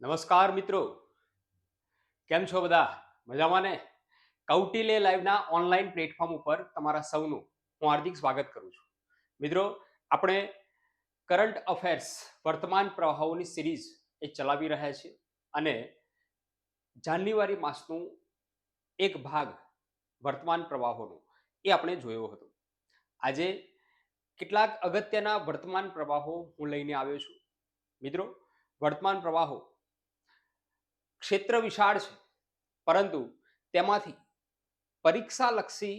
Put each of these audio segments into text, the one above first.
નમસ્કાર મિત્રો. કેમ છો બધા? મજામાં ને? કૌટિલ્ય લાઈવના ઓનલાઈન પ્લેટફોર્મ ઉપર તમારા સૌનું હું હાર્દિક સ્વાગત કરું છું. મિત્રો, આપણે કરંટ અફેર્સ વર્તમાન પ્રવાહોની સિરીઝ એ ચલાવી રહ્યા છીએ અને જાન્યુઆરી માસનું એક ભાગ વર્તમાન પ્રવાહોનું એ આપણે જોયો હતો. આજે કેટલાક અગત્યના વર્તમાન પ્રવાહો હું લઈને આવ્યો છું. મિત્રો, વર્તમાન પ્રવાહો ક્ષેત્ર વિશાળ છે. પરંતુ તેમાંથી પરીક્ષાલક્ષી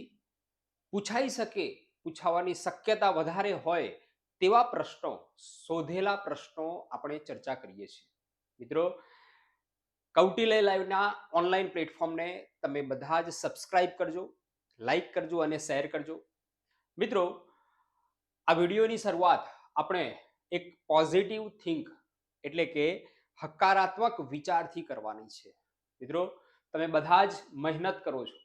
પૂછાઈ શકે, પૂછાવાની શક્યતા વધારે હોય તેવા પ્રશ્નો, શોધેલા પ્રશ્નો આપણે ચર્ચા કરીએ છીએ. મિત્રો, કૌટિલય લાઈવના ઓનલાઈન પ્લેટફોર્મને તમે બધા જ સબસ્ક્રાઇબ કરજો, લાઈક કરજો અને શેર કરજો. મિત્રો, આ વિડીયોની શરૂઆત આપણે એક પોઝિટિવ થિંક એટલે કે હકારાત્મક વિચારથી કરવાની છે. મિત્રો, તમે બધા જ મહેનત કરો છો.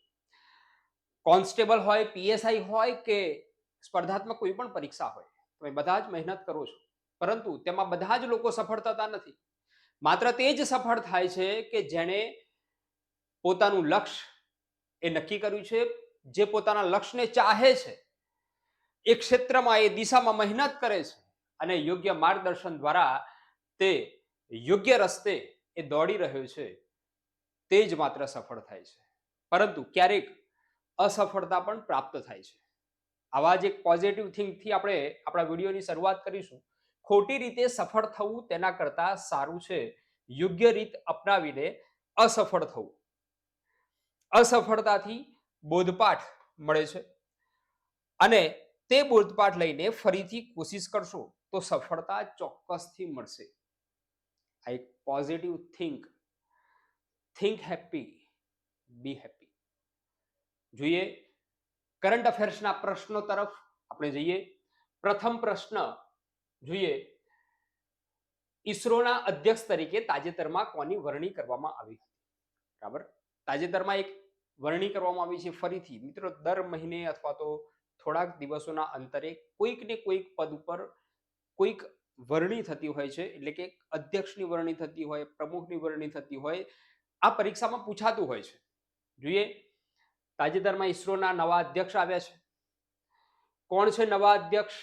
કોન્સ્ટેબલ હોય, પીએસઆઈ હોય કે સ્પર્ધાત્મક કોઈ પણ પરીક્ષા હોય, તમે બધા જ મહેનત કરો છો. પરંતુ તેમાં બધા જ લોકો સફળ થતા નથી. માત્ર તે જ સફળ થાય છે કે જેણે પોતાનું લક્ષ્ય એ નક્કી કર્યું છે. જે પોતાના લક્ષ્યને ચાહે છે, એ ક્ષેત્રમાં, એ દિશામાં મહેનત કરે છે અને યોગ્ય માર્ગદર્શન દ્વારા તે યોગ્ય રસ્તે એ દોડી રહ્યો છે, તે જ માત્ર સફળ થાય છે. પરંતુ ક્યારેક અસફળતા પણ પ્રાપ્ત થાય છે. આવા જ એક પોઝિટિવ થિંકથી આપણે આપણા વિડીયોની શરૂઆત કરીશું. ખોટી રીતે સફળ થવું તેના કરતાં સારું છે. યોગ્ય રીત અપનાવીને અસફળ થવું. અસફળતાથી બોધપાઠ મળે છે. અને તે બોધપાઠ લઈને ફરીથી કોશિશ કરશો તો સફળતા ચોક્કસથી મળશે. આ એક positive think think happy be happy જોઈએ કરંટ અફેર્સના પ્રશ્નો તરફ આપણે જઈએ. પ્રથમ પ્રશ્ન જોઈએ, ઈસરોના અધ્યક્ષ તરીકે તાજેતરમાં કોની વરણી કરવામાં આવી હતી? બરાબર? તાજેતરમાં એક વરણી કરવામાં આવી છે ફરીથી. મિત્રો, દર મહિને અથવા તો થોડાક દિવસોના અંતરે કોઈક ને કોઈક પદ ઉપર કોઈક વરણી થતી હોય છે, એટલે કે અધ્યક્ષની વરણી થતી હોય, પ્રમુખની વરણી થતી હોય, આ પરીક્ષામાં પૂછાતું હોય છે. જોઈએ, તાજેતરમાં ઈસરોના નવા અધ્યક્ષ આવ્યા છે. કોણ છે નવા અધ્યક્ષ?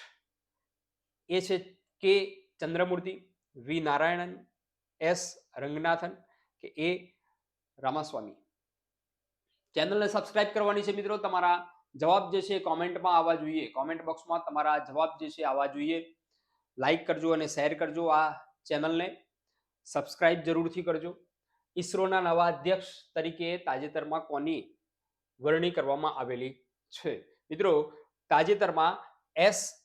એ છે કે ચંદ્રમૂર્તિ વી નારાયણન, એસ રંગનાથન કે એ રામાસ્વામી. ચેનલને સબસ્ક્રાઇબ કરવાની છે મિત્રો, તમારા જવાબ જે છે કોમેન્ટમાં આવવા જોઈએ. કોમેન્ટ બોક્સમાં તમારા જવાબ જે છે આવવા જોઈએ. લાઈક કરજો અને શેર કરજો આ ચેનલને. સબસ્ક્રાઇબ જરૂરથી કરજો. ઈસરોના નવા અધ્યક્ષ તરીકે તાજેતરમાં કોની વરણી કરવામાં આવેલી છે? મિત્રો, તાજેતરમાં એસ,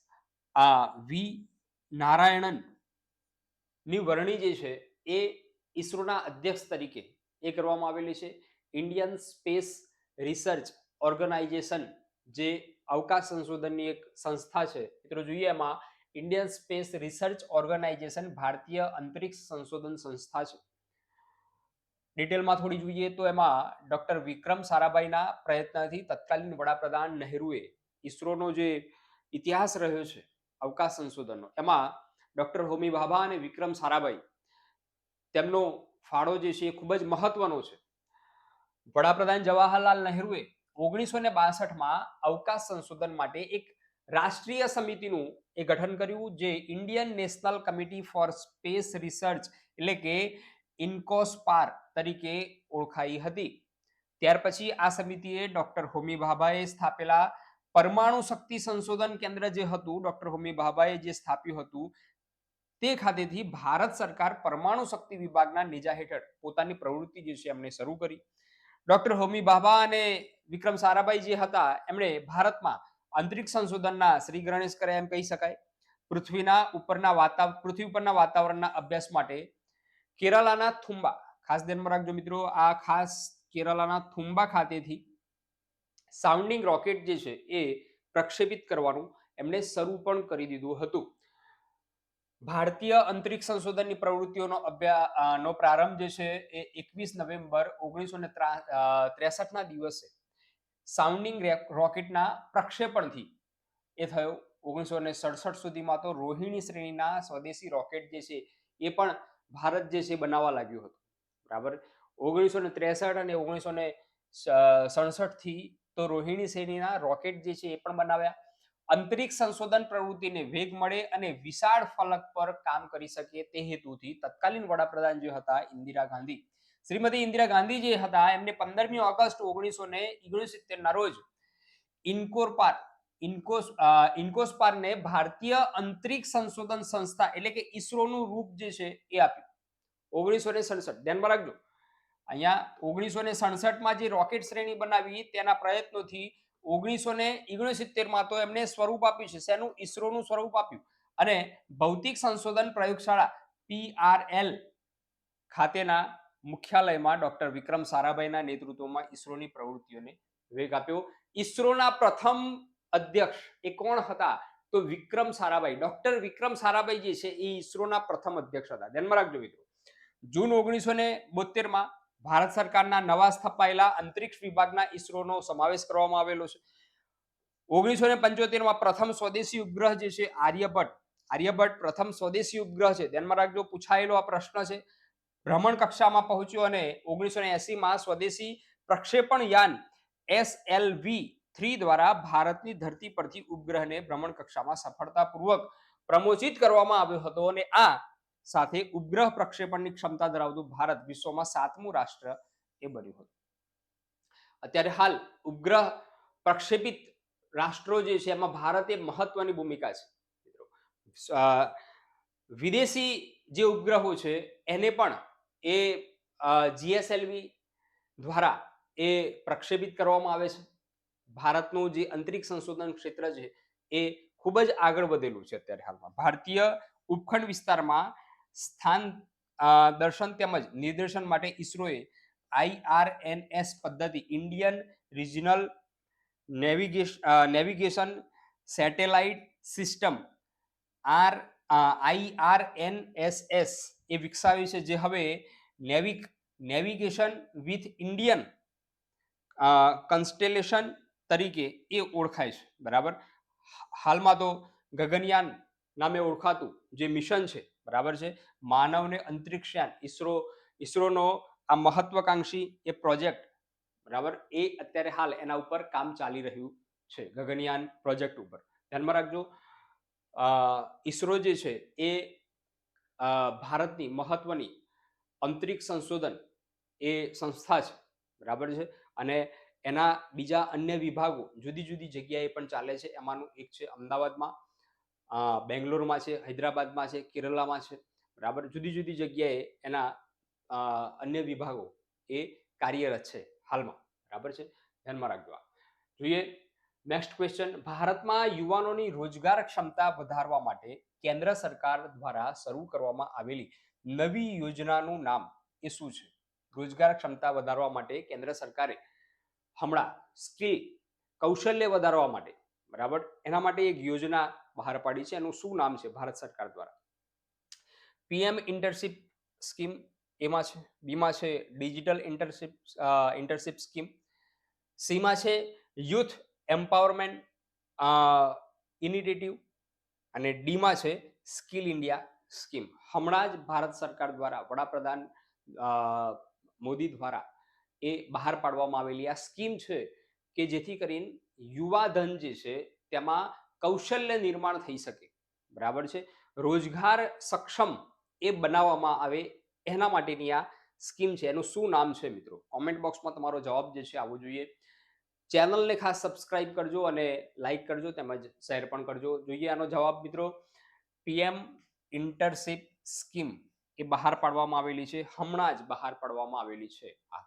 આ, વી, નારાયણનની વરણી જે છે, એ ઈસરોના અધ્યક્ષ તરીકે એ કરવામાં આવેલી છે. ઇન્ડિયન સ્પેસ રિસર્ચ ઓર્ગેનાઇઝેશન જે અવકાશ સંશોધનની એક સંસ્થા છે. મિત્રો, જોઈએ એમાં ઇન્ડિયન સ્પેસ રિસર્ચ ઓર્ગેનાઇઝેશન ભારતીય અંતરિક્ષ સંશોધન સંસ્થા છે. ડિટેલમાં થોડી જોઈએ તો એમાં ડોક્ટર વિક્રમ સારાભાઈના પ્રયત્નથી તત્કાલીન વડાપ્રધાન નહેરુએ ઈસરોનો જે ઇતિહાસ રહ્યો છે, અવકાશ સંશોધનનો, એમાં ડોક્ટર હોમી ભાભા અને વિક્રમ સારાભાઈ તેમનો ફાળો જે છે એ ખૂબ જ મહત્વનો છે. વડાપ્રધાન જવાહરલાલ નહેરુએ ઓગણીસો ને બાસઠમાં અવકાશ સંશોધન માટે એક રાષ્ટ્રીય સમિતિનું એ ગઠન કર્યું જે Indian national committee for space research એટલે કે ઇન્કોસ્પાર તરીકે ઓળખાઈ હતી. ત્યાર પછી આ સમિતિએ ડોક્ટર હોમી ભાભાએ સ્થાપેલા પરમાણુ શક્તિ સંશોધન કેન્દ્ર જે હતું, ડોક્ટર હોમી ભાભાએ જે સ્થાપ્યું હતું, તે ખાતેથી ભારત સરકાર પરમાણુ શક્તિ વિભાગના નેજા હેઠળ પોતાની પ્રવૃત્તિ જે છે એમણે શરૂ કરી. ડોક્ટર હોમી ભાભા અને વિક્રમ સારાભાઈ જે હતા, એમણે ભારતમાં અંતરિક્ષ સંશોધનના શ્રી ગણેશ કર્યા એમ કહી શકાય. પૃથ્વીના ઉપરના વાતાવરણ પૃથ્વી ઉપરના વાતાવરણના અભ્યાસ માટે કેરાલાના થુંબા, ખાસ ધ્યાનમાં રાખજો મિત્રો, આ ખાસ કેરાલાના થુંબા ખાતેથી સાઉન્ડિંગ રોકેટ જે છે એ પ્રક્ષેપિત કરવાનું એમણે શરૂ પણ કરી દીધું હતું. ભારતીય અંતરિક્ષ સંશોધનની પ્રવૃત્તિઓનો અભ્યાસ નો પ્રારંભ જે છે એ એકવીસ નવેમ્બર ઓગણીસો ને ત્રેસઠના દિવસે સાઉન્ડિંગ રોકેટના પ્રક્ષેપણથી. એ થયો ઓગણીસો ને સડસઠ સુધીમાં તો રોહિણી શ્રેણીના સ્વદેશી રોકેટ જે છે, એ પણ ભારત જે છે બનાવવા લાગ્યું હતું. બરાબર? ઓગણીસો ને ત્રેસઠ અને ઓગણીસો ને સડસઠથી તો રોહિણી શ્રેણીના રોકેટ જે છે એ પણ બનાવ્યા. અંતરિક્ષ સંશોધન પ્રવૃત્તિને વેગ મળે અને વિશાળ ફલક પર કામ કરી શકે તે હેતુથી તત્કાલીન વડાપ્રધાન જે હતા ઇન્દિરા ગાંધી શ્રીમતી ઇન્દિરા ગાંધી જે હતા. એમને પંદરમી ઓગસ્ટ ઓગણીસો ને ઓગણસિત્તેર ના રોજ ઇન્કોરપાર ઇન્કોસ ઇન્કોસ્પારને ભારતીય અંતરિક્ષ સંશોધન સંસ્થા એટલે કે ઈસરોનું રૂપ જે છે એ આપ્યું. ઓગણીસો ને સડસઠ. ધ્યાનમાં રાખજો. અહીંયા ઓગણીસો ને સડસઠમાં જે રોકેટ શ્રેણી બનાવી તેના પ્રયત્નોથી ઓગણીસો ને ઓગણસિત્તેરમાં તો એમને સ્વરૂપ આપ્યું છે. શેનું? ઈસરોનું સ્વરૂપ આપ્યું. અને ભૌતિક સંશોધન પ્રયોગશાળા પીઆરએલ ખાતેના મુખ્યાલયમાં ડોક્ટર વિક્રમ સારાભાઈના નેતૃત્વમાં ઈસરોની પ્રવૃત્તિઓને વેગ આપ્યો. ઇસરોના પ્રથમ અધ્યક્ષ એ કોણ હતા? તો વિક્રમ સારાભાઈ. ડોક્ટર વિક્રમ સારાભાઈ જે છે એ ઈસરોના પ્રથમ અધ્યક્ષ હતા. ધ્યાનમાં રાખજો મિત્રો. જૂન ઓગણીસો ને બોતેરમાં ભારત સરકારના નવા સ્થપાયેલા અંતરિક્ષ વિભાગના ઇસરોનો સમાવેશ કરવામાં આવેલો છે. ઓગણીસો ને પંચોતેરમાં પ્રથમ સ્વદેશી ઉપગ્રહ જે છે આર્યભટ્ટ. આર્યભટ્ટ પ્રથમ સ્વદેશી ઉપગ્રહ છે. ધ્યાનમાં રાખજો, પૂછાયેલો આ પ્રશ્ન છે. ભ્રમણ કક્ષામાં પહોંચ્યું અને ઓગણીસો એસીમાં સ્વદેશી પ્રક્ષેપણ યાન એસએલવી થ્રી દ્વારા ભારતની ધરતી પરથી ઉપગ્રહને ભ્રમણ કક્ષામાં સફળતાપૂર્વક પ્રમોચિત કરવામાં આવ્યો હતો અને આ સાથે ઉપગ્રહ પ્રક્ષેપણની ક્ષમતા ધરાવતું ભારત વિશ્વમાં સાતમું રાષ્ટ્ર એ બન્યું હતું. અત્યારે હાલ ઉપગ્રહ પ્રક્ષેપિત રાષ્ટ્રો જે છે, એમાં ભારતે મહત્વની ભૂમિકા છે. મિત્રો વિદેશી જે ઉપગ્રહો છે, એને પણ એ જીએસએલવી દ્વારા એ પ્રક્ષેપિત કરવામાં આવે છે. ભારતનું જે અંતરિક્ષ સંશોધન ક્ષેત્ર છે, એ ખૂબ જ આગળ વધેલું છે અત્યારે હાલમાં. ભારતીય ઉપખંડ વિસ્તારમાં સ્થાન દર્શન તેમજ નિર્દેશન માટે ઈસરોએ આઈઆરએનએસ પદ્ધતિ, Indian regional navigation navigation satellite system, R IRNSS એ વિકસાવી છે જે હવે NavIC, navigation with Indian constellation તરીકે એ ઓળખાય છે. બરાબર? હાલમાં તો ગગનયાન નામે ઓળખાતું જે મિશન છે, બરાબર છે? માનવને અંતરિક્ષયાન, ઈસરો, ઈસરોનો આ મહત્વકાંક્ષી એ પ્રોજેક્ટ, બરાબર? એ અત્યારે હાલ એના ઉપર કામ ચાલી રહ્યું છે, ગગનયાન પ્રોજેક્ટ ઉપર. ધ્યાનમાં રાખજો ઈસરો જે છે એ ભારતની મહત્વની અંતરિક્ષ સંશોધન એ સંસ્થા છે, બરાબર છે? અને એના બીજા અન્ય વિભાગો જુદી જુદી જગ્યાએ પણ ચાલે છે. એમાંનું એક છે અમદાવાદમાં બેંગ્લોરમાં છે, હૈદરાબાદમાં છે, કેરલામાં છે, બરાબર? જુદી જુદી જગ્યાએ એના અન્ય વિભાગો એ કાર્યરત છે હાલમાં, બરાબર છે? ધ્યાનમાં રાખજો જોઈએ નેક્સ્ટ ક્વેશ્ચન ભારતમાં યુવાનોની રોજગાર ક્ષમતા વધારવા માટે કેન્દ્ર સરકાર દ્વારા શરૂ કરવામાં આવેલી નવી યોજનાનું નામ એ શું છે? રોજગાર ક્ષમતા વધારવા માટે કેન્દ્ર સરકારે હમણાં સ્કિલ, કૌશલ્ય વધારવા માટે, બરાબર? એના માટે એક યોજના બહાર પાડી છે. એનું શું નામ છે? ભારત સરકાર દ્વારા. પીએમ ઇન્ટર્નશિપ સ્કીમ એમાં છે? બીમાં છે ડિજિટલ ઇન્ટર્નશિપ ઇન્ટરશીપ સ્કીમ. સીમાં છે યુથ એમ્પાવરમેન્ટ ઇનિટેટિવ અને ડીમાં છે સ્કિલ ઇન્ડિયા સ્કીમ હમણાં જ ભારત સરકાર દ્વારા વડાપ્રધાન મોદી દ્વારા એ બહાર પાડવામાં આવેલી આ સ્કીમ છે કે જેથી કરીને યુવા ધન જે છે તેમાં કૌશલ્ય નિર્માણ થઈ શકે. બરાબર છે? રોજગાર સક્ષમ એ બનાવવામાં આવે એના માટેની આ સ્કીમ છે. એનું શું નામ છે મિત્રો? કોમેન્ટ બોક્સમાં તમારો જવાબ જે છે આવવો જોઈએ. ચેનલને ખાસ સબસ્ક્રાઇબ કરજો અને લાઇક કરજો તેમજ શેર પણ કરજો. જોઈએ આનો જવાબ મિત્રો, પીએમ ઇન્ટરશીપ સ્કીમ એ બહાર પાડવામાં આવેલી છે, હમણાં જ બહાર પાડવામાં આવેલી છે. આ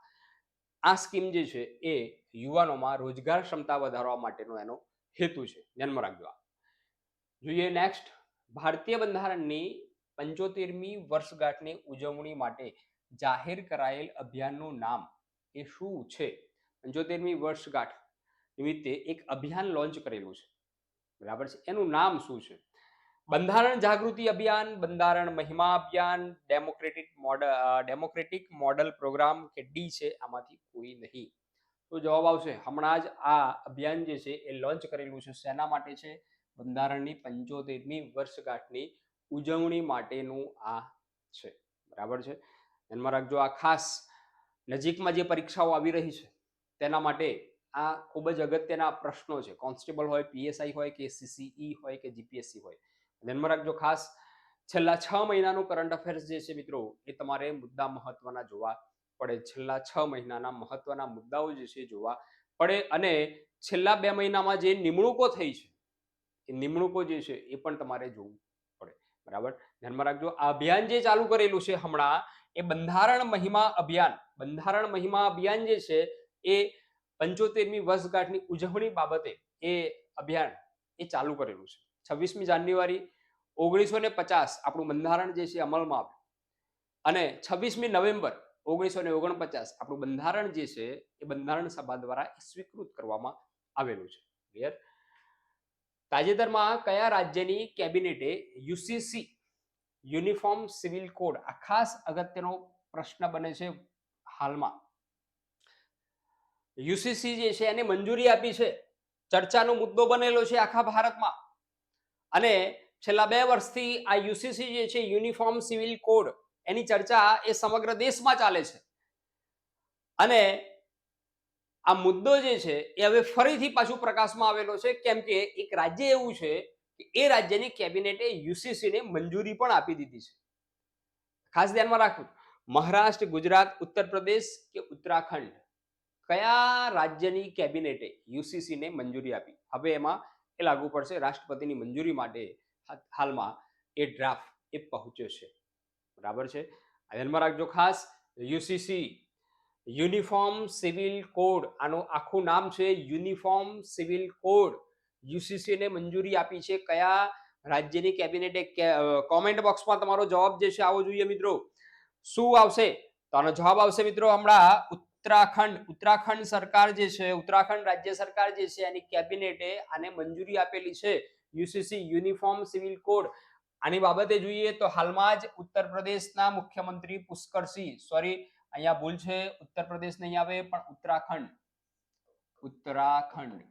આ સ્કીમ જે છે એ યુવાનોમાં રોજગાર ક્ષમતા વધારવા માટેનો એનો હેતુ છે. ધ્યાનમાં રાખજો જોઈએ નેક્સ્ટ, ભારતીય બંધારણની પંચોતેરમી વર્ષગાંઠની ઉજવણી માટે જાહેર કરાયેલ અભિયાનનું નામ એ શું છે? પંચોતેરમી વર્ષગાંઠ નિમિત્તે એક અભિયાન લોન્ચ કરેલું છે. બરાબર છે? એનું નામ શું છે? બંધારણ જાગૃતિ અભિયાન, બંધારણ મહિમા અભિયાન democratic model democratic model program કે ડી છે, આમાંથી કોઈ નહીં. તો જવાબ આવશે, હમણાં જ આ અભિયાન જે છે એ લોન્ચ કરેલું છે. શેના માટે છે? બંધારણની પંચોતેરમી વર્ષગાંઠની ઉજવણી માટેનું આ છે. બરાબર છે? ધ્યાનમાં રાખજો, આ ખાસ નજીકમાં જે પરીક્ષાઓ આવી રહી છે તેના માટે આ ખૂબ જ અગત્યના પ્રશ્નો છે. કોન્સ્ટેબલ હોય પીએસઆઈ હોય કે સીસીઈ હોય કે જીપીએસસી હોય. ધ્યાનમાં રાખજો, ખાસ છેલ્લા છ મહિનાનું કરંટ અફેર્સ જે છે મિત્રો, એ તમારે મુદ્દા મહત્વના જોવા પડે. છેલ્લા છ મહિનાના મહત્વના મુદ્દાઓ જે છે જોવા પડે અને છેલ્લા બે મહિનામાં જે નિમણૂકો થઈ છે, એ નિમણૂકો જે છે એ પણ તમારે જોવું પડે. બરાબર? ધ્યાનમાં રાખજો, આ અભિયાન જે ચાલુ કરેલું છે હમણાં, એ બંધારણ મહિમા અભિયાન, બંધારણ મહિમા અભિયાન જે છે એ પંચોતેરમી વર્ષગાંઠની ઉજવણી બાબતે એ અભિયાન એ ચાલુ કરેલું છે. છવ્વીસમી જાન્યુઆરી ઓગણીસો ને પચાસ આપણું બંધારણ જે છે અમલમાં આવ્યું. અને છવ્વીસમી નવેમ્બર ઓગણીસો ને ઓગણપચાસ આપણું બંધારણ જે છે એ બંધારણ સભા દ્વારા સ્વીકૃત કરવામાં આવેલું છે. ક્લિયર તાજેતરમાં કયા રાજ્યની કેબિનેટે યુસીસી યુનિફોર્મ સિવિલ કોડ આ ખાસ અગત્યનો પ્રશ્ન બને છે હાલમાં? યુસીસી જે છે એને મંજૂરી આપી છે. ચર્ચાનો મુદ્દો બનેલો છે આખા ભારતમાં. અને છેલ્લા બે વર્ષથી આ યુસીસી જે છે યુનિફોર્મ સિવિલ કોડ એની ચર્ચા એ સમગ્ર દેશમાં ચાલે છે. અને આ મુદ્દો જે છે એ હવે ફરીથી પાછું પ્રકાશમાં આવેલો છે કેમ કે એક રાજ્ય એવું છે કે એ રાજ્યની કેબિનેટે યુસીસીને મંજૂરી પણ આપી દીધી છે. ખાસ ધ્યાનમાં રાખવું મહારાષ્ટ્ર, ગુજરાત, ઉત્તર પ્રદેશ કે ઉત્તરાખંડ. કયા રાજ્યની કેબિનેટે યુસીસીને મંજૂરી આપી? હવે એમાં એ લાગુ પડશે રાષ્ટ્રપતિની મંજૂરી માટે હાલમાં એ ડ્રાફ્ટ એ પહોંચ્યો છે. બરાબર છે? ધ્યાનમાં રાખજો ખાસ, યુસીસી, યુનિફોર્મ સિવિલ કોડ, આનું આખું નામ છે યુનિફોર્મ સિવિલ કોડ. યુસીસીને મંજૂરી આપી છે કયા રાજ્યની કેબિનેટે? કોમેન્ટ બોક્સમાં તમારો જવાબ જે છે આવો જોઈએ મિત્રો. શું આવશે? તો આનો જવાબ આવશે મિત્રો હમણાં ઉત્તરાખંડ ઉત્તરાખંડ સરકાર જે છે, ઉત્તરાખંડ રાજ્ય સરકાર જે છે, એની કેબિનેટે આને મંજૂરી આપેલી છે. UCC uniform civil code. આની બાબતે જોઈએ તો હાલમાં જ ઉત્તર પ્રદેશના મુખ્યમંત્રી પુષ્કરસિંહ, સોરી, અહીંયા ભૂલ છે ઉત્તર પ્રદેશ નહીં આવે, પણ ઉત્તરાખંડ. ઉત્તરાખંડ.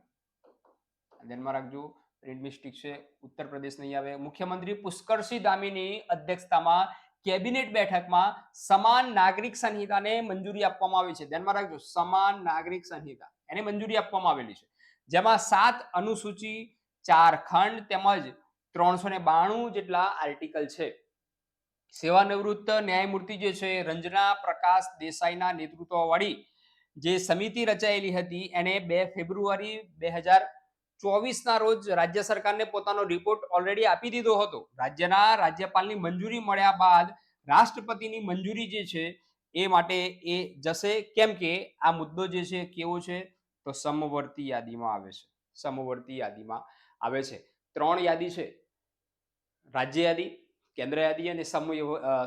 ધ્યાનમાં રાખજો પ્રિન્ટ મિસ્ટેક છે ઉત્તર પ્રદેશ નહીં આવે. મુખ્યમંત્રી પુષ્કરસિંહ દામીની અધ્યક્ષતામાં કેબિનેટ બેઠકમાં સમાન નાગરિક સંહિતાને મંજૂરી આપવામાં આવી છે. ધ્યાનમાં રાખજો, સમાન નાગરિક સંહિતા. એને મંજૂરી આપવામાં આવેલી છે. જેમાં સાત અનુસૂચિ, ચાર ખંડ તેમજ ત્રણસો ને બાણું જેટલા આર્ટિકલ છે. સેવાનિવૃત્ત ન્યાયમૂર્તિ જે છે, રંજના પ્રકાશ દેસાઈના નેતૃત્વવાળી જે સમિતિ રચાયેલી હતી, એને બે ફેબ્રુઆરી બે હજાર ચોવીસના રોજ રાજ્ય સરકારને પોતાનો રિપોર્ટ ઓલરેડી આપી દીધો હતો. રાજ્યના રાજ્યપાલની મંજૂરી મળ્યા બાદ રાષ્ટ્રપતિની મંજૂરી જે છે એ માટે એ જશે. કેમ કે આ મુદ્દો જે છે કેવો છે? તો સમવર્તી યાદીમાં આવે છે. સમવર્તી યાદીમાં આવે છે. ત્રણ યાદી છે. રાજ્ય યાદી, કેન્દ્ર યાદી અને સમ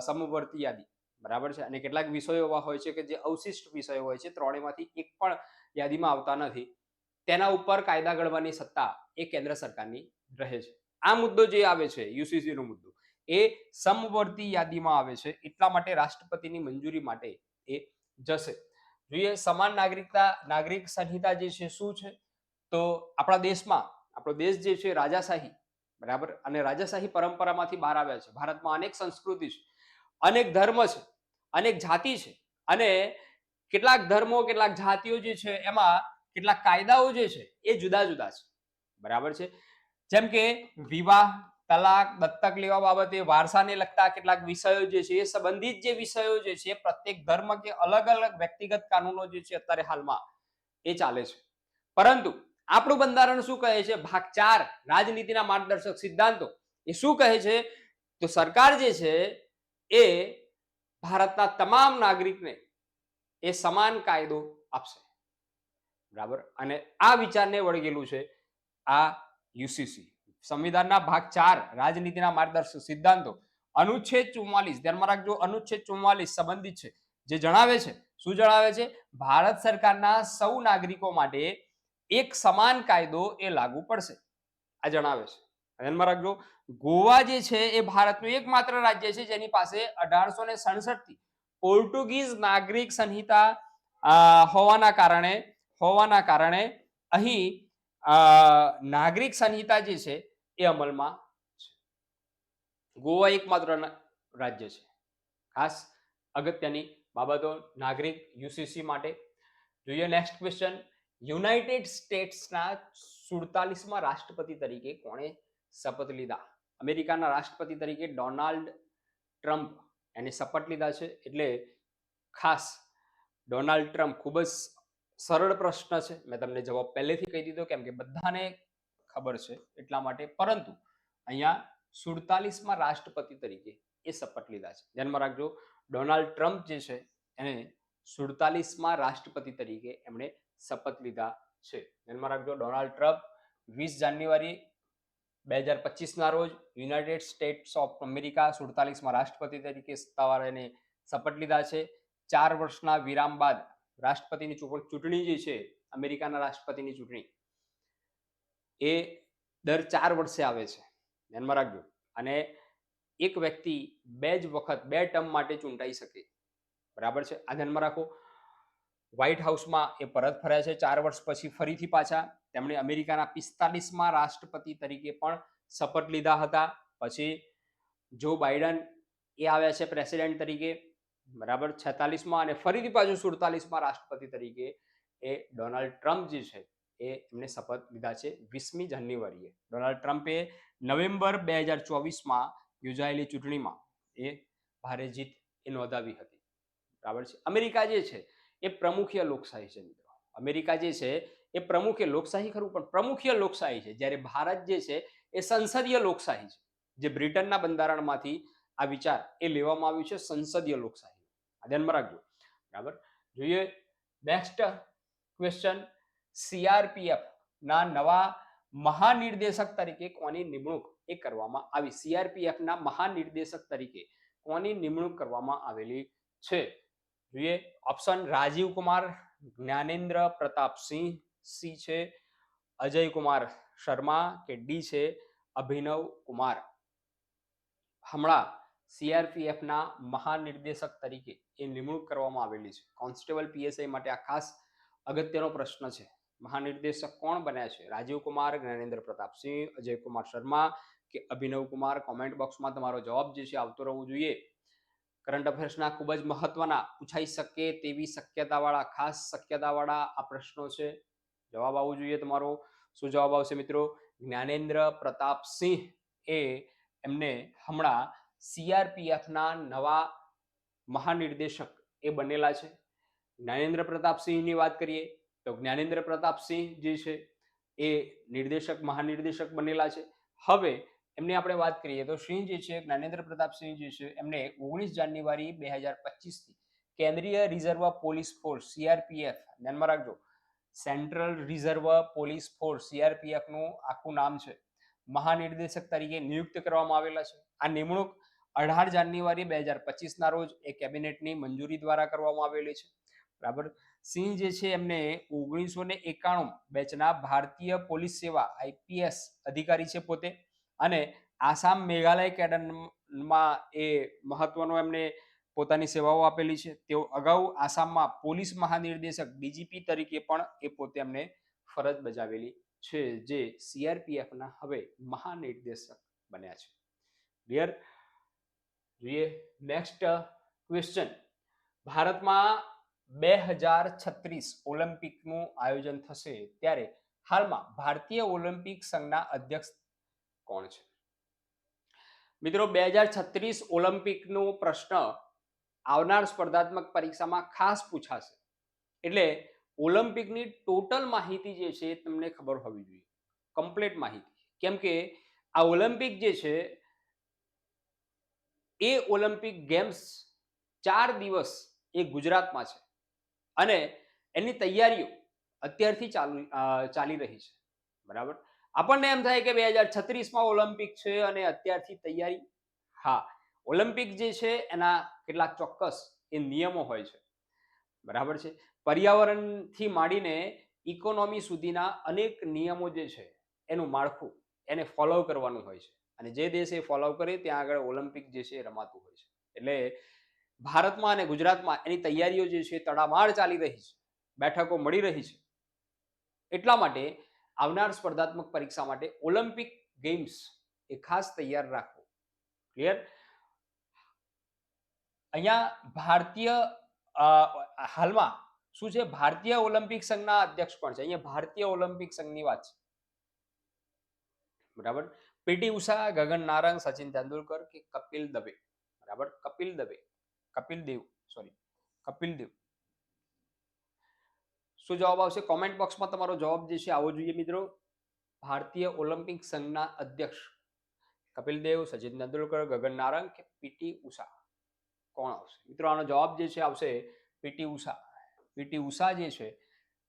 સમવર્તી યાદી. બરાબર છે? અને કેટલાક વિષયો એવા હોય છે કે જે અવશિષ્ટ વિષયો હોય છે. ત્રણેયમાંથી એક પણ યાદીમાં આવતા નથી. તેના ઉપર કાયદા ઘડવાની સત્તા એ કેન્દ્ર સરકારની રહે છે. આ મુદ્દો જે આવે છે યુસીસી નો મુદ્દો, એ સમવર્તી યાદીમાં આવે છે. એટલા માટે રાષ્ટ્રપતિની મંજૂરી માટે એ જશે. જોઈએ, સમાન નાગરિકતા, નાગરિક સંહિતા જે છે, શું છે? તો આપણા દેશમાં, આપણો દેશ જે છે, રાજાશાહી, બરાબર? અને રાજાશાહી પરંપરામાંથી બહાર આવ્યા છે. ભારતમાં અનેક સંસ્કૃતિ છે, અનેક ધર્મ છે, અનેક જાતિ છે. અને કેટલાક ધર્મો, કેટલાક જાતિઓ જે છે, એમાં કેટલાક કાયદાઓ જે છે એ જુદા જુદા છે. બરાબર છે? જેમ કે વિવાહ, તલાક, દત્તક લેવા બાબતે વારસાને લગતા કેટલાક વિષયો જે છે એ સંબંધિત જે વિષયો જે છે પ્રત્યેક ધર્મ કે અલગ અલગ વ્યક્તિગત કાનૂનો જે છે અત્યારે હાલમાં એ ચાલે છે. પરંતુ આપણું બંધારણ શું કહે છે? ભાગ ચાર, રાજનીતિના માર્ગદર્શક સિદ્ધાંતો. એ શું કહે છે? તો સરકાર જે છે એ ભારતના તમામ નાગરિકને એ સમાન કાયદો આપશે. બરાબર? અને આ વિચારને વળગેલું છે આ યુસીસી. સંવિધાનના ભાગ ચાર, રાજનીતિના માર્ગદર્શક સિદ્ધાંતો. અનુચ્છેદ ચુમ્માલીસ ધ્યાનમાં રાખજો, અનુચ્છેદ ચુમ્માલીસ સંબંધિત છે. જે જણાવે છે, શું જણાવે છે? ભારત સરકારના સૌ નાગરિકો માટે એક સમાન કાયદો એ લાગુ પડશે. આ જણાવે છે. ધ્યાનમાં રાખજો, ગોવા જે છે એ ભારતનું એકમાત્ર રાજ્ય છે, જેની પાસે અઢારસો ને સડસઠથી પોર્ટુગીઝ નાગરિક સંહિતા હોવાના કારણે હોવાના કારણે અહીં નાગરિક સંહિતા જે છે એ અમલમાં છે. ગોવા એકમાત્ર રાજ્ય છે. ખાસ અગત્યની બાબતો નાગરિક યુસીસી માટે. જોઈએ નેક્સ્ટ ક્વેશ્ચન યુનાઇટેડ સ્ટેટ્સના સુડતાલીસમાં રાષ્ટ્રપતિ તરીકે કોણે શપથ લીધા? અમેરિકાના રાષ્ટ્રપતિ તરીકે ડોનાલ્ડ ટ્રમ્પ એને શપથ લીધા છે. એટલે ખાસ ડોનાલ્ડ ટ્રમ્પ ખૂબ જ સરળ પ્રશ્ન છે. મેં તમને જવાબ પહેલેથી કહી દીધો કેમ કે બધાને ખબર છે એટલા માટે. પરંતુ અહીંયા સુડતાલીસમાં રાષ્ટ્રપતિ તરીકે એ શપથ લીધા છે. ધ્યાનમાં રાખજો, ડોનાલ્ડ ટ્રમ્પ જે છે એને સુડતાલીસમાં રાષ્ટ્રપતિ તરીકે એમણે શપથ લીધા છે. ધ્યાનમાં રાખજો, ડોનાલ્ડ ટ્રમ્પ વીસ જાન્યુઆરી બે હજાર પચીસના રોજ યુનાઇટેડ સ્ટેટ્સ ઓફ અમેરિકા સુડતાલીસમાં રાષ્ટ્રપતિ તરીકે સત્તાવાર એને શપથ લીધા છે. ચાર વર્ષના વિરામ બાદ રાષ્ટ્રપતિની ચૂંટ- ચૂંટણી જે છે, અમેરિકાના રાષ્ટ્રપતિની ચૂંટણી, એ દર ચાર વર્ષે આવે છે. ધ્યાનમાં રાખજો. અને એક વ્યક્તિ બે જ વખત, બે ટર્મ માટે ચૂંટાઈ શકે. બરાબર છે? આ ધ્યાનમાં રાખો. વ્હાઇટ હાઉસમાં એ પરત ફર્યા છે ચાર વર્ષ પછી ફરીથી પાછા. તેમણે અમેરિકાના પિસ્તાલીસમાં રાષ્ટ્રપતિ તરીકે પણ શપથ લીધા હતા. પછી જો બાઇડન એ આવ્યા છે પ્રેસિડેન્ટ તરીકે. બરાબર? છેતાલીસમાં અને ફરીથી પાછું સુડતાલીસમાં રાષ્ટ્રપતિ તરીકે એ ડોનાલ્ડ ટ્રમ્પ જે છે, એ એમને શપથ લીધા છે વીસમી જાન્યુઆરીએ. ડોનાલ્ડ ટ્રમ્પે નવેમ્બર બે હજાર ચોવીસમાં યોજાયેલી ચૂંટણીમાં એ ભારે જીત એ નોંધાવી હતી. બરાબર છે? અમેરિકા જે છે, એ પ્રમુખીય લોકશાહી છે મિત્રો. અમેરિકા જે છે, એ પ્રમુખીય લોકશાહી ખરું, પણ પ્રમુખીય લોકશાહી છે. જ્યારે ભારત જે છે, એ સંસદીય લોકશાહી છે. જે બ્રિટનના બંધારણમાંથી આ વિચાર એ લેવામાં આવ્યું છે સંસદીય લોકશાહી આ ધ્યાનમાં રાખજો. બરાબર? જોઈએ નેક્સ્ટ ક્વેશ્ચન સીઆરપીએફ ના નવા મહાનિર્દેશક તરીકે કોની નિમણૂક એ કરવામાં આવી? સીઆરપીએફ ના મહાનિર્દેશક તરીકે કોની નિમણૂક કરવામાં આવેલી છે? જોઈએ ઓપ્શન રાજીવ કુમાર, જ્ઞાનેન્દ્ર પ્રતાપ સિંહ, સી છે, અજય કુમાર શર્મા કે ડી છે, અભિનવ કુમાર? હમણાં સીઆરપીએફના મહાનિર્દેશક તરીકે એ નિમણૂક કરવામાં આવેલી છે. કોન્સ્ટેબલ પીએસઆઈ માટે આ ખાસ અગત્યનો પ્રશ્ન છે. મહાનિર્દેશક કોણ બન્યા છે? રાજીવ કુમાર, જ્ઞાનેન્દ્ર પ્રતાપસિંહ અજયકુમાર શર્મા કે અભિનવ કુમાર? કોમેન્ટ બોક્સમાં તમારો જવાબ જે છે આવતો રહેવો જોઈએ. કરંટ અફેર્સના ખૂબ જ મહત્વના પૂછાઈ શકે તેવી શક્યતાવાળા, ખાસ શક્યતાવાળા આ પ્રશ્નો છે. જવાબ આવવો જોઈએ તમારો. શું જવાબ આવશે મિત્રો? જ્ઞાનેન્દ્ર પ્રતાપ સિંહ એ એમને હમણાં સીઆરપીએફના નવા મહાનિર્દેશક એ બનેલા છે. જ્ઞાનેન્દ્ર પ્રતાપસિંહની વાત કરીએ તો જ્ઞાનેન્દ્ર પ્રતાપસિંહ જે છે એ નિર્દેશક, મહાનિર્દેશક બનેલા છે. હવે એમની આપણે વાત કરીએ તો સિંહ જે છે, જ્ઞાનેન્દ્ર પ્રતાપસિંહ જે છે, એમને ઓગણીસ જાન્યુઆરી બે હજાર પચીસથી કેન્દ્રીય રિઝર્વ પોલીસ ફોર્સ, સીઆરપીએફ, ધ્યાનમાં રાખજો, સેન્ટ્રલ રિઝર્વ પોલીસ ફોર્સ, સીઆરપીએફનું આખું નામ છે. મહાનિર્દેશક તરીકે નિયુક્ત કરવામાં આવેલા છે. આ નિમણૂક અઢાર જાન્યુઆરી બે હજાર પચીસના રોજ એ કેબિનેટની મંજૂરી દ્વારા કરવામાં આવેલી છે. બરાબર? સિંહ જે છે એમને ઓગણીસો ને એકાણું બેચના ભારતીય પોલીસ સેવા આઈપીએસ અધિકારી છે પોતે અને આસામ મેઘાલય કેડરમાં એ મહત્વનો એમને પોતાની સેવાઓ આપેલી છે. તેઓ અગાઉ આસામમાં પોલીસ મહાનિર્દેશક ડીજીપી તરીકે પણ એ પોતે એમને ફરજ બજાવેલી છે, જે સીઆરપીએફના હવે મહાનિર્દેશક બન્યા છે. ક્લિયર જોઈએ નેક્સ્ટ ક્વેશ્ચન ભારતમાં બે હજાર છત્રીસ ઓલિમ્પિકનું આયોજન થશે ત્યારે હાલમાં ભારતીય ઓલિમ્પિક સંઘના અધ્યક્ષ કોણ છે? મિત્રો, બે હજાર છત્રીસ ઓલિમ્પિકનો પ્રશ્ન આવનાર સ્પર્ધાત્મક પરીક્ષામાં ખાસ પૂછાશે. એટલે ઓલિમ્પિકની ટોટલ માહિતી જે છે તમને ખબર હોવી જોઈએ. કમ્પ્લીટ માહિતી. કેમ કે આ ઓલિમ્પિક જે છે એ ઓલિમ્પિક ગેમ્સ ચાર દિવસ એ ગુજરાતમાં છે. અને એની તૈયારીઓ અત્યારથી ચાલુ ચાલી રહી છે. બરાબર? આપણને એમ થાય કે બે હજાર છત્રીસમાં ઓલિમ્પિક છે અને અત્યારથી તૈયારી. હા, ઓલિમ્પિક જે છે એના કેટલાક ચોક્કસ એ નિયમો હોય છે. બરાબર છે? પર્યાવરણથી માંડીને ઇકોનોમી સુધીના અનેક નિયમો જે છે એનું માળખું એને ફોલો કરવાનું હોય છે. અને જે દેશ એ ફોલો કરે ત્યાં આગળ ઓલિમ્પિક જે છે રમાતું હોય છે. એટલે ભારતમાં અને ગુજરાતમાં એની તૈયારીઓ જે છે તડામાર ચાલી રહી છે. બેઠકો મળી રહી છે. એટલા માટે આવનાર સ્પર્ધાત્મક પરીક્ષા માટે ઓલિમ્પિક ગેમ્સ એ ખાસ તૈયાર રાખવો ક્લિયર અહીંયા ભારતીય હાલમાં શું છે? ભારતીય ઓલિમ્પિક સંઘના અધ્યક્ષ કોણ છે. અહીંયા ભારતીય ઓલિમ્પિક સંઘની વાત છે. બરાબર? પીટી ઉષા, ગગન નારંગ, સચિન તેંડુલકર કે કપિલ દવે? બરાબર? કપિલ દવે. કપિલ દેવ સોરી કપિલ દેવ. શું જવાબ આવશે? કોમેન્ટ બોક્સમાં તમારો જવાબ જે છે, આવો જોઈએ મિત્રો. ભારતીય ઓલિમ્પિક સંઘના અધ્યક્ષ કપિલ દેવ, સચિન તેંડુલકર ગગન નારંગ કે પીટી ઉષા? કોણ આવશે? મિત્રો, આનો જવાબ જે છે, આવશે પીટી ઉષા. પીટી ઉષા જે છે,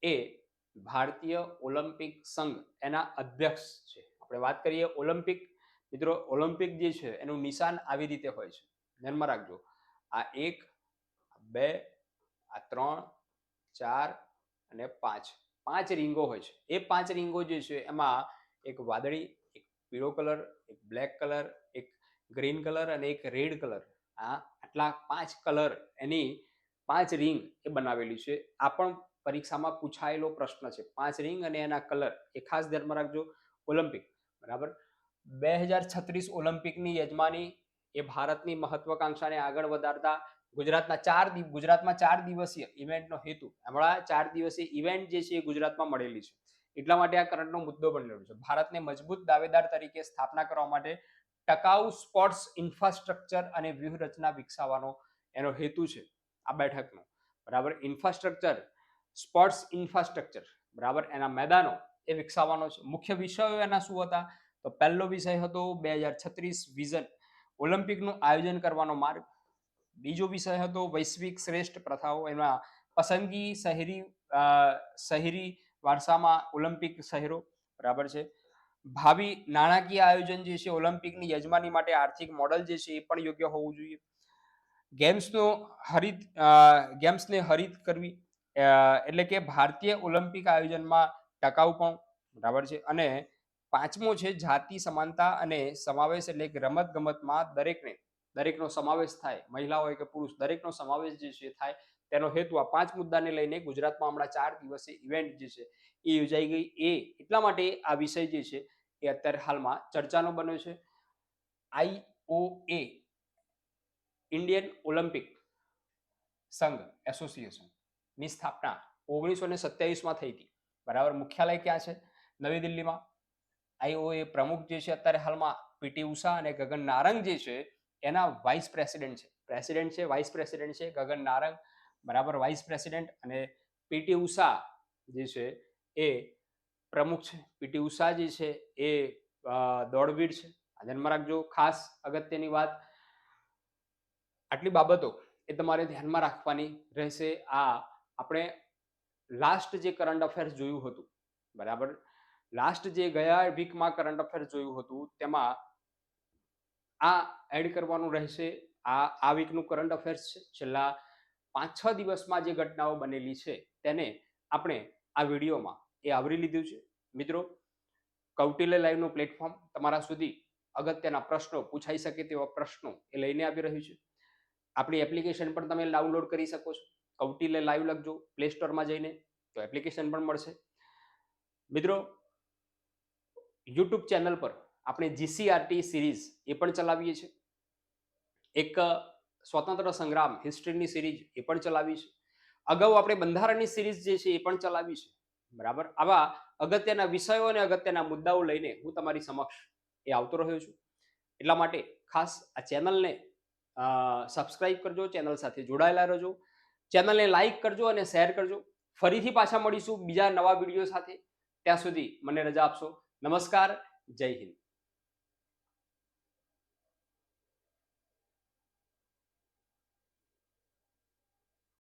એ ભારતીય ઓલિમ્પિક સંઘ એના અધ્યક્ષ છે. આપણે વાત કરીએ ઓલિમ્પિક, મિત્રો ઓલિમ્પિક જે છે એનું નિશાન આવી રીતે હોય છે. ધ્યાનમાં રાખજો. આ એક બે, આ ત્રણ, ચાર અને પાંચ. પાંચ રીંગો હોય છે. એ પાંચ રીંગો જે છે એમાં એક વાદળી, એક પીળો કલર, એક બ્લેક કલર, એક ગ્રીન કલર અને એક રેડ કલર. આ આટલા પાંચ કલર એની પાંચ રિંગ એ બનાવેલી છે. આ પણ પરીક્ષામાં પૂછાયેલો પ્રશ્ન છે. પાંચ રિંગ અને એના કલર. એ ખાસ ધ્યાનમાં રાખજો. ઓલિમ્પિક. બરાબર? બે હજાર છત્રીસ ઓલિમ્પિકની યજમાની એ ભારતની મહત્વકાંક્ષાને આગળ વધારતા ગુજરાતના ચાર ગુજરાતમાં ચાર દિવસીય ઇવેન્ટનો હેતુ. હમણાં ચાર દિવસીય ઇવેન્ટ જે છે એ ગુજરાતમાં મળેલી છે. એટલા માટે આ કરંટનો મુદ્દો બનેલો છે. ભારતને મજબૂત દાવેદાર તરીકે સ્થાપના કરવા માટે ટકાઉ સ્પોર્ટ્સ ઇન્ફ્રાસ્ટ્રક્ચર અને વ્યૂહરચના વિકસાવવાનો એનો હેતુ છે આ બેઠકનો. બરાબર? ઇન્ફ્રાસ્ટ્રક્ચર, સ્પોર્ટ્સ ઇન્ફ્રાસ્ટ્રક્ચર, બરાબર? એના મેદાનો એ વિકસાવવાનો છે. મુખ્ય વિષયો એના શું હતા? તો પહેલો વિષય હતો બે હજાર છત્રીસ વિઝન. ઓલિમ્પિકનું આયોજન કરવાનો માર્ગ. બીજો વિષય હતો વૈશ્વિક શ્રેષ્ઠ પ્રથાઓ. એમાં પસંદગી શહેરી શહેરી વારસામાં ઓલિમ્પિક શહેરો. બરાબર છે. ભાવિ નાણાકીય આયોજન જે છે, ઓલિમ્પિકની યજમાની માટે આર્થિક મોડલ જે છે, એ પણ યોગ્ય હોવું જોઈએ. ગેમ્સનો હરિત ગેમ્સને હરિત કરવી. એટલે કે ભારતીય ઓલિમ્પિક આયોજનમાં ટકાઉપણું બરાબર છે? અને પાંચમો છે જાતિ, સમાનતા અને સમાવેશ એટલે કે રમત ગમતમાં દરેકને, દરેકનો સમાવેશ થાય. મહિલા હોય કે પુરુષ, દરેકનો સમાવેશ જે છે થાય, તેનો હેતુ આ પાંચ મુદ્દાને લઈને ગુજરાતમાં હમણાં ચાર દિવસે ઇવેન્ટ જે છે એ યોજાઈ ગઈ. એ એટલા માટે આ વિષય જે છે એ અત્યારે હાલમાં ચર્ચાનો બન્યો છે. આઈઓએ ઇન્ડિયન ઓલિમ્પિક સંઘ એસોસિએશનની સ્થાપના ઓગણીસો ને સત્યાવીસમાં થઈ હતી. બરાબર? મુખ્યાલય ક્યાં છે? નવી દિલ્હીમાં. આઈઓએ પ્રમુખ જે છે, અત્યારે હાલમાં પીટી ઉષા અને ગગન નારંગ જે છે, એના વાઇસ પ્રેસિડેન્ટ છે. પ્રેસિડેન્ટ છે વાઇસ પ્રેસિડેન્ટ છે, ગગન નારંગ. બરાબર? વાઇસ પ્રેસિડેન્ટ અને પીટી ઉષા જે છે, એ પ્રમુખ છે. પીટી ઉષા જે છે, એ દોડવીર છે. આ ધ્યાનમાં રાખજો. ખાસ અગત્યની વાત, આટલી બાબતો એ તમારે ધ્યાનમાં રાખવાની રહેશે. આ આપણે લાસ્ટ જે કરંટ અફેર્સ જોયું હતું, બરાબર? લાસ્ટ જે ગયા વીકમાં કરંટ અફેર્સ જોયું હતું, તેમાં આ એડ કરવાનું રહેશે. આ આ વીકનું કરંટ અફેર્સ છે. છેલ્લા પાંચ છ દિવસમાં જે ઘટનાઓ બનેલી છે, તેને આપણે આ વિડીયોમાં એ આવરી લીધું છે. મિત્રો, કૌટિલ્ય લાઈવનું પ્લેટફોર્મ તમારા સુધી અગત્યના પ્રશ્નો પૂછાઈ શકે તેવા પ્રશ્નો એ લઈને આવી રહ્યું છે. આપણી એપ્લિકેશન પણ તમે ડાઉનલોડ કરી શકો છો. કૌટિલ્ય લાઈવ લખજો પ્લે સ્ટોરમાં જઈને તો એપ્લિકેશન પણ મળશે. મિત્રો યુટ્યુબ ચેનલ પર આપણે જીસીઆરટી સિરીઝ એ પણ ચલાવીએ છીએ. એક સ્વતંત્ર સંગ્રામ હિસ્ટ્રીની સિરીઝ એ પણ ચલાવી છે અગાઉ આપણે બંધારણની સિરીઝ જે છે એ પણ ચલાવી છે બરાબર? આવા અગત્યના વિષયો અને અગત્યના મુદ્દાઓ લઈને હું તમારી સમક્ષ એ આવતો રહ્યો છું. એટલા માટે ખાસ આ ચેનલને સબસ્ક્રાઇબ કરજો ચેનલ સાથે જોડાયેલા રહેજો. ચેનલને લાઈક કરજો અને શેર કરજો. ફરીથી પાછા મળીશું બીજા નવા વીડિયો સાથે. ત્યાં સુધી મને રજા આપશો. નમસ્કાર. જય હિન્દ.